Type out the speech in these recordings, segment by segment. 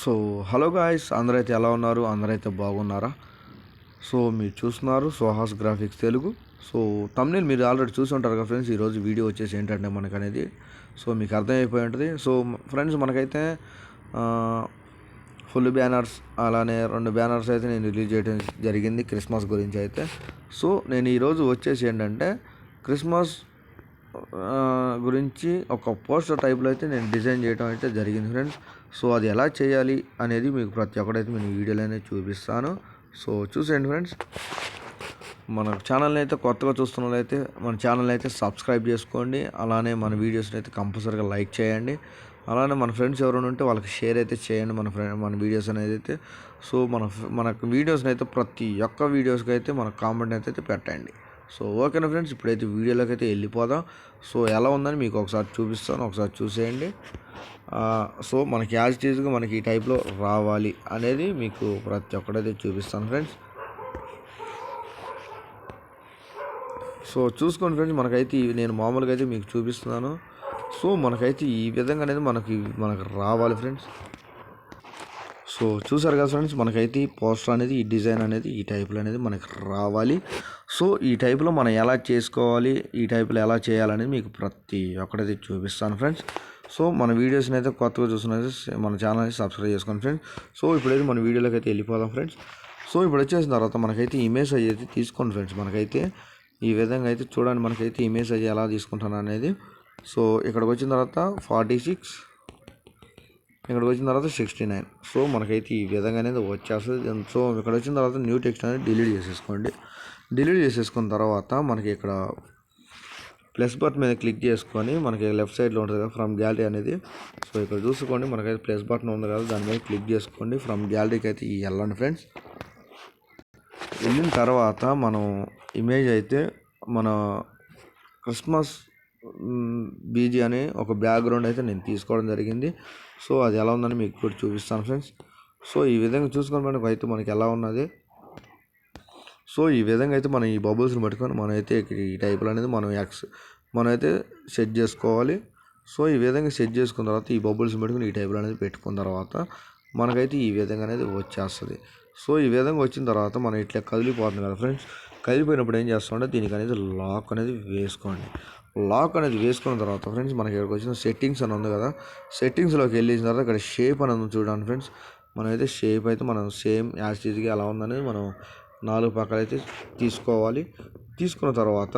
So hello guys అందరైతే ఎలా ఉన్నారు? అందరైతే బాగున్నారా? సో మీరు చూస్తున్నారు Sohas graphics Telugu. So thumbnail మీరు ఆల్రెడీ చూసి ఉంటారు కదా ఫ్రెండ్స్ ఈరోజు వీడియో వచ్చేసి ఏంటంటే మనకు అనేది సో మీకు అర్థమైపోయి ఉంటుంది. సో ఫ్రెండ్స్ మనకైతే ఫుల్ బ్యానర్స్ అలానే రెండు బ్యానర్స్ అయితే నేను రిలీజ్ చేయడం జరిగింది క్రిస్మస్ గురించి అయితే. సో నేను ఈరోజు వచ్చేసి ఏంటంటే క్రిస్మస్ గురించి ఒక పోస్టర్ టైప్లో అయితే నేను డిజైన్ చేయడం అయితే జరిగింది ఫ్రెండ్స్. సో అది ఎలా చేయాలి అనేది మీకు ప్రతి ఒక్కటైతే నేను వీడియోలోనే చూపిస్తాను. సో చూసేయండి ఫ్రెండ్స్. మన ఛానల్ని అయితే కొత్తగా చూస్తున్న వాళ్ళైతే మన ఛానల్ అయితే సబ్స్క్రైబ్ చేసుకోండి. అలానే మన వీడియోస్ని అయితే కంపల్సరీగా లైక్ చేయండి. అలానే మన ఫ్రెండ్స్ ఎవరైనా ఉంటే వాళ్ళకి షేర్ అయితే చేయండి మన ఫ్రెండ్ మన వీడియోస్ అనేది అయితే. సో మన మన వీడియోస్ని అయితే ప్రతి ఒక్క వీడియోస్కి అయితే మన కామెంట్ అయితే పెట్టండి. సో ఓకేనా ఫ్రెండ్స్? ఇప్పుడైతే వీడియోలోకి అయితే వెళ్ళిపోదాం. సో ఎలా ఉందని మీకు ఒకసారి చూపిస్తాను. ఒకసారి చూసేయండి. సో మనకి యాజ్ టీజ్గా మనకి ఈ టైప్లో రావాలి అనేది మీకు ప్రతి ఒక్కడైతే చూపిస్తాను ఫ్రెండ్స్. సో చూసుకోండి ఫ్రెండ్స్. మనకైతే నేను మామూలుగా అయితే మీకు చూపిస్తున్నాను. సో మనకైతే ఈ విధంగా అనేది మనకి మనకు రావాలి ఫ్రెండ్స్. సో చూసారు కదా ఫ్రెండ్స్? మనకైతే ఈ పోస్టర్ అనేది ఈ డిజైన్ అనేది ఈ టైప్లో అనేది మనకి రావాలి. సో ఈ టైప్లో మనం ఎలా చేసుకోవాలి ఈ టైప్లో ఎలా చేయాలనేది మీకు ప్రతి ఒక్కటైతే చూపిస్తాను ఫ్రెండ్స్. సో మన వీడియోస్ని అయితే కొత్తగా చూస్తున్నది మన ఛానల్ని సబ్స్క్రైబ్ చేసుకోండి ఫ్రెండ్స్. సో ఇప్పుడైతే మన వీడియోలోకి అయితే వెళ్ళిపోదాం ఫ్రెండ్స్. సో ఇప్పుడు వచ్చేసిన తర్వాత మనకైతే ఇమేజ్ సైజ్ అయితే తీసుకోండి ఫ్రెండ్స్. మనకైతే ఈ విధంగా అయితే చూడండి మనకైతే ఇమేజ్ సైజ్ ఎలా తీసుకుంటాను అనేది. సో ఇక్కడికి వచ్చిన తర్వాత ఫార్టీ సిక్స్ ఇక్కడికి వచ్చిన తర్వాత సిక్స్టీ నైన్ సో మనకైతే ఈ విధంగా అనేది వచ్చేస్తుంది. సో ఇక్కడ వచ్చిన తర్వాత న్యూ టెక్స్ట్ అనేది డిలీట్ చేసేసుకోండి. డిలీట్ చేసేసుకున్న తర్వాత మనకి ఇక్కడ ప్లస్ బటన్ మీద క్లిక్ చేసుకొని మనకి లెఫ్ట్ సైడ్లో ఉంటుంది కదా ఫ్రమ్ గ్యాలరీ అనేది. సో ఇక్కడ చూసుకోండి మనకైతే ప్లస్ బటన్ ఉంది కదా దాని మీద క్లిక్ చేసుకోండి. ఫ్రమ్ గ్యాలరీకి అయితే ఈ వెళ్ళండి ఫ్రెండ్స్ వెళ్ళిన తర్వాత మనం ఇమేజ్ అయితే మన క్రిస్మస్ బీజీ అనే ఒక బ్యాక్గ్రౌండ్ అయితే నేను తీసుకోవడం జరిగింది. సో అది ఎలా ఉందని మీకు కూడా చూపిస్తాను ఫ్రెండ్స్. సో ఈ విధంగా చూసుకొని మనకు అయితే మనకి ఎలా ఉన్నది? సో ఈ విధంగా అయితే మనం ఈ బబుల్స్ని పట్టుకొని మనమైతే ఈ టైప్లో అనేది మనం యాక్స్ మనమైతే సెట్ చేసుకోవాలి. సో ఈ విధంగా సెట్ చేసుకున్న తర్వాత ఈ బబుల్స్ పెట్టుకుని ఈ టైప్లో అనేది పెట్టుకున్న తర్వాత మనకైతే ఈ విధంగా అనేది వచ్చేస్తుంది. సో ఈ విధంగా వచ్చిన తర్వాత మనం ఇట్లా కదిలిపోతుంది కదా ఫ్రెండ్స్. కదిలిపోయినప్పుడు ఏం చేస్తామంటే దీనికి అనేది లాక్ అనేది వేసుకోండి. లాక్ అనేది వేసుకున్న తర్వాత ఫ్రెండ్స్ మనకి ఇక్కడికి వచ్చిన సెట్టింగ్స్ అని ఉంది కదా. సెట్టింగ్స్లోకి వెళ్ళిన తర్వాత ఇక్కడ షేప్ అని ఉంది చూడండి ఫ్రెండ్స్. మనం అయితే షేప్ అయితే మనం సేమ్ యాజ్ టీజ్గా ఎలా ఉందనేది మనం నాలుగు పక్కలు అయితే తీసుకోవాలి. తీసుకున్న తర్వాత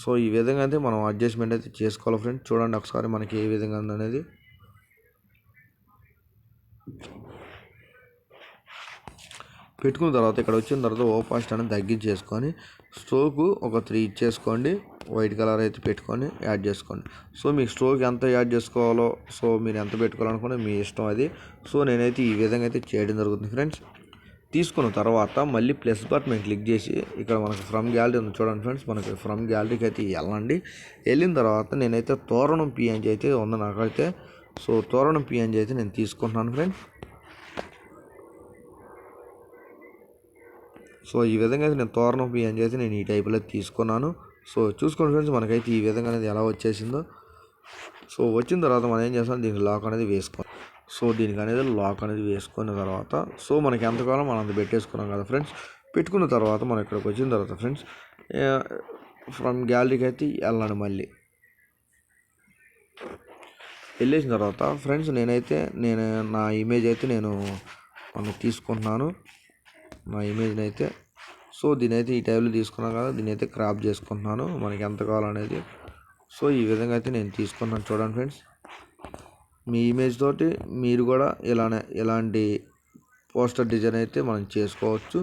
సో ఈ విధంగా అయితే మనం అడ్జస్ట్మెంట్ అయితే చేసుకోవాలి ఫ్రెండ్స్. చూడండి ఒకసారి మనకి ఏ విధంగా ఉందనేది. పెట్టుకున్న తర్వాత ఇక్కడ వచ్చిన తర్వాత ఓపాస్ట్ అనేది తగ్గించేసుకొని స్ట్రోక్ ఒక త్రీ ఇచ్చేసుకోండి. వైట్ కలర్ అయితే పెట్టుకొని యాడ్ చేసుకోండి. సో మీకు స్ట్రోక్ ఎంత యాడ్ చేసుకోవాలో సో మీరు ఎంత పెట్టుకోవాలనుకునే మీ ఇష్టం అది. సో నేనైతే ఈ విధంగా అయితే చేయడం జరుగుతుంది ఫ్రెండ్స్. తీసుకున్న తర్వాత మళ్ళీ ప్లస్ బటన్ క్లిక్ చేసి ఇక్కడ మనకు ఫ్రమ్ గ్యాలరీ ఉంది చూడండి ఫ్రెండ్స్. మనకి ఫ్రమ్ గ్యాలరీకి అయితే వెళ్ళండి. వెళ్ళిన తర్వాత నేనైతే తోరణం పిఎన్జీ అయితే ఉంది నాకైతే. సో తోరణం పిఎన్జీ అయితే నేను తీసుకుంటున్నాను ఫ్రెండ్స్. సో ఈ విధంగా అయితే నేను తోరణం బియ్యం చేసి నేను ఈ టైప్లో తీసుకున్నాను. సో చూసుకోండి ఫ్రెండ్స్ మనకైతే ఈ విధంగా అనేది ఎలా వచ్చేసిందో. సో వచ్చిన తర్వాత మనం ఏం చేస్తాం దీనికి లాక్ అనేది వేసుకోవాలి. సో దీనికి అనేది లాక్ అనేది వేసుకున్న తర్వాత సో మనకి ఎంతకాలం మనం అంత పెట్టేసుకున్నాం కదా ఫ్రెండ్స్. పెట్టుకున్న తర్వాత మనం ఇక్కడికి వచ్చిన తర్వాత ఫ్రెండ్స్ ఫ్రమ్ గ్యాలరీకి అయితే వెళ్ళండి మళ్ళీ. వెళ్ళేసిన తర్వాత ఫ్రెండ్స్ నేనైతే నేను నా ఇమేజ్ అయితే నేను మనం తీసుకుంటున్నాను. నా ఇమేజ్ని అయితే సో దీని అయితే ఈ టైంలో తీసుకున్నాను కదా దీని అయితే క్రాప్ చేసుకుంటున్నాను. మనకి ఎంత కావాలనేది. సో ఈ విధంగా అయితే నేను తీసుకున్నాను చూడండి ఫ్రెండ్స్ మీ ఇమేజ్ తోటి మీరు కూడా ఇలానే ఇలాంటి పోస్టర్ డిజైన్ అయితే మనం చేసుకోవచ్చు.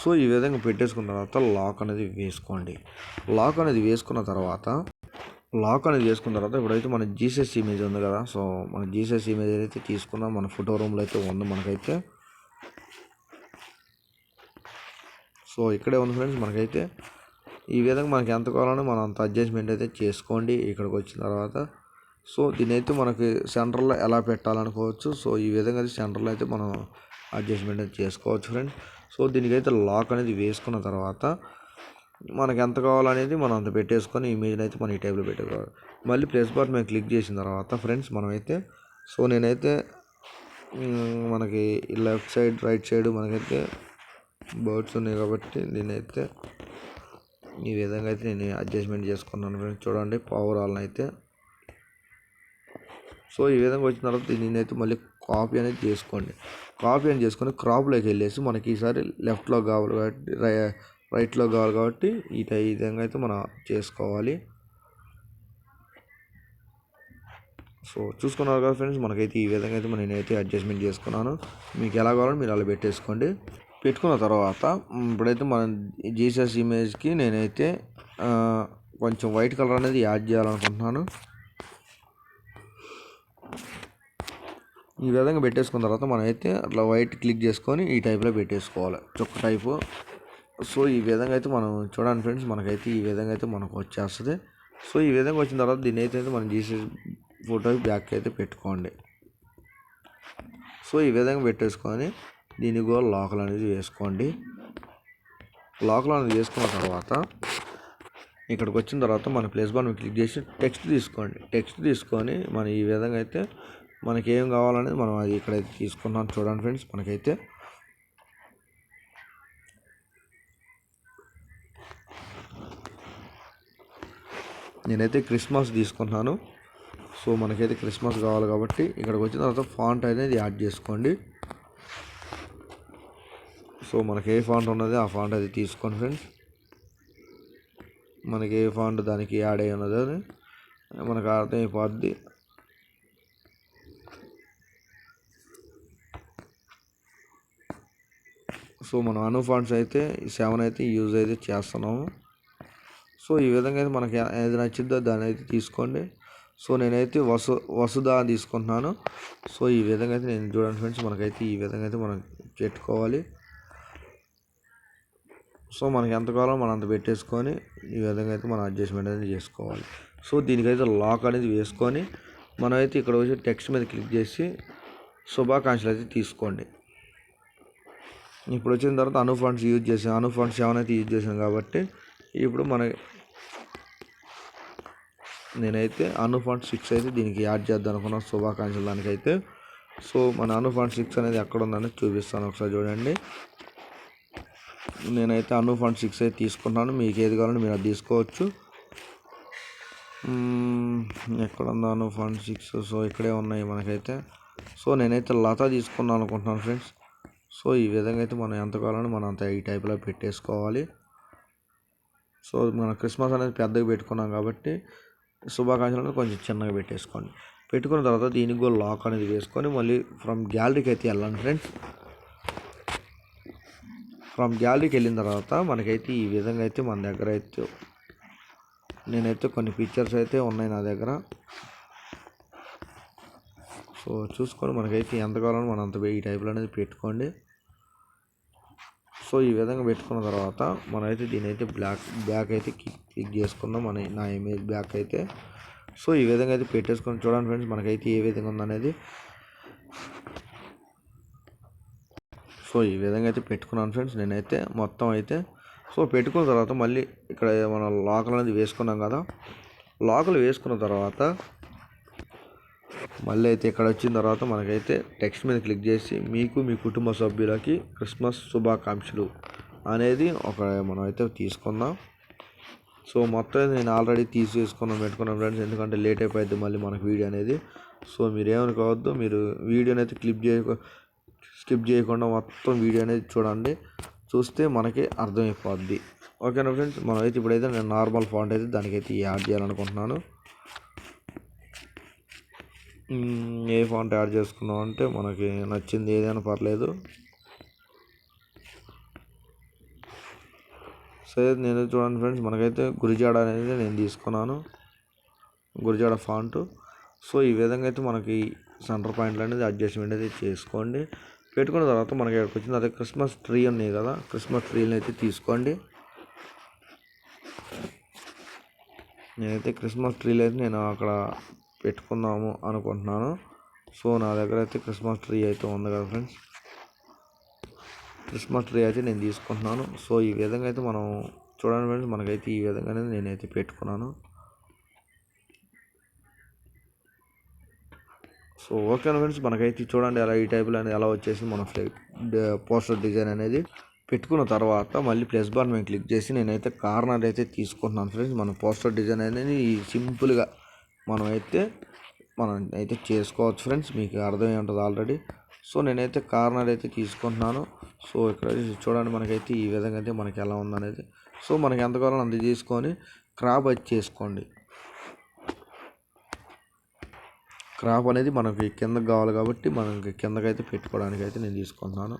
సో ఈ విధంగా పెట్టేసుకున్న తర్వాత లాక్ అనేది వేసుకోండి. లాక్ అనేది వేసుకున్న తర్వాత లాక్ అనేది వేసుకున్న తర్వాత ఇప్పుడైతే మన జీసెస్ ఇమేజ్ ఉంది కదా. సో మన జీసెస్ ఇమేజ్ అయితే తీసుకున్నాం. మన ఫోటో రూమ్లో అయితే ఉంది మనకైతే. సో ఇక్కడే ఉంది ఫ్రెండ్స్ మనకైతే. ఈ విధంగా మనకి ఎంత కావాలన్నా మనం అంత అడ్జస్ట్మెంట్ అయితే చేసుకోండి ఇక్కడికి వచ్చిన తర్వాత. సో దీని అయితే మనకి సెంటర్లో ఎలా పెట్టాలనుకోవచ్చు. సో ఈ విధంగా అయితే సెంటర్లో అయితే మనం అడ్జస్ట్మెంట్ అయితే చేసుకోవచ్చు ఫ్రెండ్స్ సో దీనికైతే లాక్ అనేది వేసుకున్న తర్వాత మనకి ఎంత కావాలనేది మనం అంత పెట్టేసుకొని ఇమేజ్ని అయితే మనం ఈ టైప్లో పెట్టుకోవాలి. మళ్ళీ ప్లస్ బార్ మేము క్లిక్ చేసిన తర్వాత ఫ్రెండ్స్ మనమైతే సో నేనైతే మనకి లెఫ్ట్ సైడ్ రైట్ సైడ్ మనకైతే బర్డ్స్ ఉన్నాయి కాబట్టి నేనైతే ఈ విధంగా అయితే నేను అడ్జస్ట్మెంట్ చేసుకున్నాను ఫ్రెండ్స్. చూడండి పవర్ అయితే. సో ఈ విధంగా వచ్చిన తర్వాత నేనైతే మళ్ళీ కాపీ అనేది చేసుకోండి. కాపీ అని చేసుకొని క్రాప్లోకి వెళ్ళేసి మనకి ఈసారి లెఫ్ట్లో కావాలి కాబట్టి రై రైట్లో కావాలి కాబట్టి ఈ ఈ విధంగా అయితే మనం చేసుకోవాలి. సో చూసుకున్నారు కదా ఫ్రెండ్స్ మనకైతే ఈ విధంగా అయితే నేనైతే అడ్జస్ట్మెంట్ చేసుకున్నాను. మీకు ఎలా కావాలో మీరు అలా పెట్టేసుకోండి. పెట్టుకున్న తర్వాత ఇప్పుడైతే మనం జీసస్ ఇమేజ్కి నేనైతే కొంచెం వైట్ కలర్ అనేది యాడ్ చేయాలనుకుంటున్నాను. ఈ విధంగా పెట్టేసుకున్న తర్వాత మనం అయితే అట్లా వైట్ క్లిక్ చేసుకొని ఈ టైప్లో పెట్టేసుకోవాలి. చొక్క టైపు. సో ఈ విధంగా అయితే మనం చూడండి ఫ్రెండ్స్ మనకైతే ఈ విధంగా అయితే మనకు వచ్చేస్తుంది. సో ఈ విధంగా వచ్చిన తర్వాత దీని అయితే మనం జీసస్ ఫోటో బ్యాక్ అయితే పెట్టుకోండి. సో ఈ విధంగా పెట్టేసుకొని దీనికి కూడా లాకల్ అనేది వేసుకోండి. లాకల్ అనేది వేసుకున్న తర్వాత ఇక్కడికి వచ్చిన తర్వాత మన ప్లేస్ బార్ క్లిక్ చేసి టెక్స్ట్ తీసుకోండి. టెక్స్ట్ తీసుకొని మనం ఈ విధంగా అయితే మనకి ఏం కావాలనేది మనం అది ఇక్కడైతే తీసుకున్నాం చూడండి ఫ్రెండ్స్ మనకైతే. నేనైతే క్రిస్మస్ తీసుకున్నాను. సో మనకైతే క్రిస్మస్ కావాలి కాబట్టి ఇక్కడికి వచ్చిన తర్వాత ఫాంట్ అనేది యాడ్ చేసుకోండి. సో మనకి ఏ ఫాంట్ ఉన్నది ఆ ఫాంట్ అది తీసుకోండి ఫ్రెండ్స్ మనకి ఏ ఫాంట్ దానికి యాడ్ అయి ఉన్నది అది మనకు అర్థమైపోద్ది. సో మనం అను ఫాంట్స్ అయితే సెవెన్ అయితే యూజ్ అయితే చేస్తున్నాము. సో ఈ విధంగా అయితే మనకి ఏది నచ్చిందో దాన్ని అయితే తీసుకోండి. సో నేనైతే వసు వసుదా తీసుకుంటున్నాను. సో ఈ విధంగా అయితే నేను చూడండి ఫ్రెండ్స్ మనకైతే ఈ విధంగా అయితే మనం పెట్టుకోవాలి. సో మనకి ఎంత కావాలో మనం అంత పెట్టేసుకొని ఈ విధంగా అయితే మనం అడ్జస్ట్మెంట్ అనేది చేసుకోవాలి. సో దీనికైతే లాక్ అనేది వేసుకొని మనమైతే ఇక్కడ వచ్చి టెక్స్ట్ మీద క్లిక్ చేసి శుభాకాంక్షలు అయితే తీసుకోండి. ఇప్పుడు వచ్చిన తర్వాత అను ఫండ్స్ యూజ్ చేసాం. అను ఫండ్స్ ఏమైనా అయితే యూజ్ చేసాం కాబట్టి ఇప్పుడు మన నేనైతే అను ఫండ్ సిక్స్ అయితే దీనికి యాడ్ చేద్దాం అనుకున్నాను శుభాకాంక్షలు దానికైతే. సో మన అను ఫండ్ సిక్స్ అనేది ఎక్కడ ఉందని చూపిస్తాను. ఒకసారి చూడండి. నేనైతే అను ఫండ్ సిక్స్ అయితే తీసుకున్నాను. మీకు ఏది కావాలంటే మీరు అది తీసుకోవచ్చు. ఎక్కడ ఉందో అను ఫండ్ సిక్స్? సో ఇక్కడే ఉన్నాయి మనకైతే. సో నేనైతే లత తీసుకున్నాను అనుకుంటున్నాను ఫ్రెండ్స్. సో ఈ విధంగా అయితే మనం ఎంత కావాలని మనం అంత ఈ టైప్లో పెట్టేసుకోవాలి. సో మన క్రిస్మస్ అనేది పెద్దగా పెట్టుకున్నాం కాబట్టి శుభాకాంక్షలు అనేది కొంచెం చిన్నగా పెట్టేసుకోండి. పెట్టుకున్న తర్వాత దీనికి కూడా లాక్ అనేది వేసుకొని మళ్ళీ ఫ్రమ్ గ్యాలరీకి అయితే వెళ్ళండి ఫ్రెండ్స్. ఫ్రమ్ గ్యాలరీకి వెళ్ళిన తర్వాత మనకైతే ఈ విధంగా అయితే మన దగ్గర అయితే నేనైతే కొన్ని పిక్చర్స్ అయితే ఉన్నాయి నా దగ్గర. సో చూసుకొని మనకైతే ఎంత కావాలో మనం అంత ఈ టైప్లో అనేది పెట్టుకోండి. సో ఈ విధంగా పెట్టుకున్న తర్వాత మనమైతే దీని అయితే బ్లాక్ బ్యాక్ అయితే క్లిక్ క్లిక్ చేసుకుందాం మన నా ఇమేజ్ బ్యాక్ అయితే. సో ఈ విధంగా అయితే పెట్టేసుకొని చూడండి ఫ్రెండ్స్ మనకైతే ఏ విధంగా ఉందనేది. సో ఈ విధంగా అయితే పెట్టుకున్నాను ఫ్రెండ్స్. నేనైతే మొత్తం అయితే సో పెట్టుకున్న తర్వాత మళ్ళీ ఇక్కడ మనం లాకులు అనేది వేసుకున్నాం కదా. లాకలు వేసుకున్న తర్వాత మళ్ళీ అయితే ఇక్కడ వచ్చిన తర్వాత మనకైతే టెక్స్ట్ మీద క్లిక్ చేసి మీకు మీ కుటుంబ సభ్యులకి క్రిస్మస్ శుభాకాంక్షలు అనేది ఒక మనం అయితే తీసుకుందాం. సో మొత్తం అయితే నేను ఆల్రెడీ తీసేసుకున్నాను పెట్టుకున్నాను ఫ్రెండ్స్. ఎందుకంటే లేట్ అయిపోయింది మళ్ళీ మనకు వీడియో అనేది. సో మీరు ఏమనుకోవద్దు మీరు వీడియోని అయితే క్లిప్ చేయక స్కిప్ చేయకుండా మొత్తం వీడియో అనేది చూడండి. చూస్తే మనకి అర్థమైపోద్ది. ఓకేనా ఫ్రెండ్స్ మనం అయితే ఇప్పుడైతే నేను నార్మల్ ఫాంట్ అయితే దానికైతే యాడ్ చేయాలనుకుంటున్నాను. ఏ ఫాంట్ యాడ్ చేసుకున్నాం అంటే మనకి నచ్చింది ఏదైనా పర్లేదు. సరే నేను చూడండి ఫ్రెండ్స్ మనకైతే గురిజాడ అనేది నేను తీసుకున్నాను. గురిజాడ ఫాంటు సో ఈ విధంగా అయితే మనకి సెంటర్ పాయింట్లు అనేది అడ్జస్ట్మెంట్ అయితే చేసుకోండి. పెట్టుకున్న తర్వాత మనకి ఇక్కడికి వచ్చిన అదే క్రిస్మస్ ట్రీ ఉన్నాయి కదా క్రిస్మస్ ట్రీని అయితే తీసుకోండి. నేనైతే క్రిస్మస్ ట్రీలు అయితే నేను అక్కడ పెట్టుకుందాము అనుకుంటున్నాను. సో నా దగ్గర అయితే క్రిస్మస్ ట్రీ అయితే ఉంది కదా ఫ్రెండ్స్ క్రిస్మస్ ట్రీ అయితే నేను తీసుకుంటున్నాను. సో ఈ విధంగా అయితే మనం చూడండి ఫ్రెండ్స్ మనకైతే ఈ విధంగానే నేనైతే పెట్టుకున్నాను. సో ఓకే ఫ్రెండ్స్ మనకైతే చూడండి అలా ఈ టైప్లో అనేది ఎలా వచ్చేసి మన పోస్టర్ డిజైన్ అనేది పెట్టుకున్న తర్వాత మళ్ళీ ప్లస్ బార్ మేము క్లిక్ చేసి నేనైతే కార్నర్ అయితే తీసుకుంటున్నాను ఫ్రెండ్స్. మన పోస్టర్ డిజైన్ అనేది సింపుల్గా మనం అయితే మనం అయితే చేసుకోవచ్చు ఫ్రెండ్స్. మీకు అర్థమై ఉంటుంది ఆల్రెడీ సో నేనైతే కార్నర్ అయితే తీసుకుంటున్నాను. సో ఇక్కడ చూడండి మనకైతే ఈ విధంగా అయితే మనకి ఎలా ఉందనేది. సో మనకి ఎంత కావాలో అంత తీసుకొని క్రాప్ అయితే చేసుకోండి. క్రాప్ అనేది మనకి కిందకి కావాలి కాబట్టి మనకి కిందకైతే పెట్టుకోవడానికి అయితే నేను తీసుకుంటున్నాను.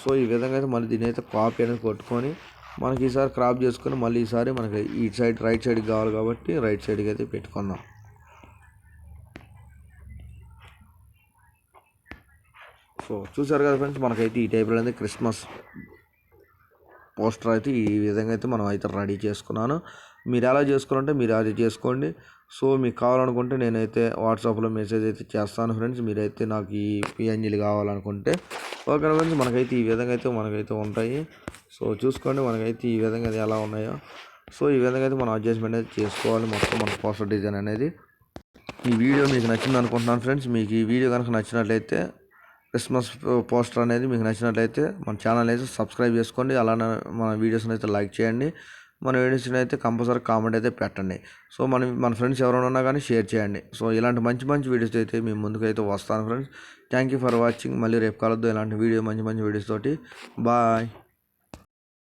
సో ఈ విధంగా అయితే మళ్ళీ దీని అయితే కాపీ అనేది కొట్టుకొని మనకి ఈసారి క్రాప్ చేసుకొని మళ్ళీ ఈసారి మనకి ఈ సైడ్ రైట్ సైడ్కి కావాలి కాబట్టి రైట్ సైడ్కి అయితే పెట్టుకుందాం. సో చూసారు కదా ఫ్రెండ్స్ మనకైతే ఈ టైప్లో అనేది క్రిస్మస్ పోస్టర్ అయితే ఈ విధంగా అయితే మనం అయితే రెడీ చేసుకున్నాను. మీరు ఎలా చేసుకోవాలంటే మీరు అది చేసుకోండి. సో మీకు కావాలనుకుంటే నేనైతే వాట్సాప్లో మెసేజ్ అయితే చేస్తాను ఫ్రెండ్స్. మీరైతే నాకు ఈ పిఎన్జీలు కావాలనుకుంటే. Okay friends? మనకైతే ఈ విధంగా అయితే మనకైతే ఉంటాయి. సో చూసుకోండి మనకైతే ఈ విధంగా అయితే ఎలా ఉన్నాయో. సో ఈ విధంగా అయితే మనం అడ్జస్ట్మెంట్ అయితే చేసుకోవాలి మొత్తం మన పోస్టర్ డిజైన్ అనేది. ఈ వీడియో మీకు నచ్చింది అనుకుంటున్నాను ఫ్రెండ్స్. మీకు ఈ వీడియో కనుక నచ్చినట్లయితే క్రిస్మస్ పోస్టర్ అనేది మీకు నచ్చినట్లయితే మన ఛానల్ అయితే సబ్స్క్రైబ్ చేసుకోండి. అలానే మన వీడియోస్ని అయితే లైక్ చేయండి. మన వీడియోస్ని అయితే కంపల్సరీ కామెంట్ అయితే పెట్టండి. సో మన మన ఫ్రెండ్స్ ఎవరైనా ఉన్నా కానీ షేర్ చేయండి. సో ఇలాంటి మంచి మంచి వీడియోస్ అయితే మేము ముందుకైతే వస్తాను friends. Thank you for watching. మళ్ళీ రేపు కలద్దు ఇలాంటి వీడియో మంచి మంచి వీడియోస్ తోటి. బాయ్.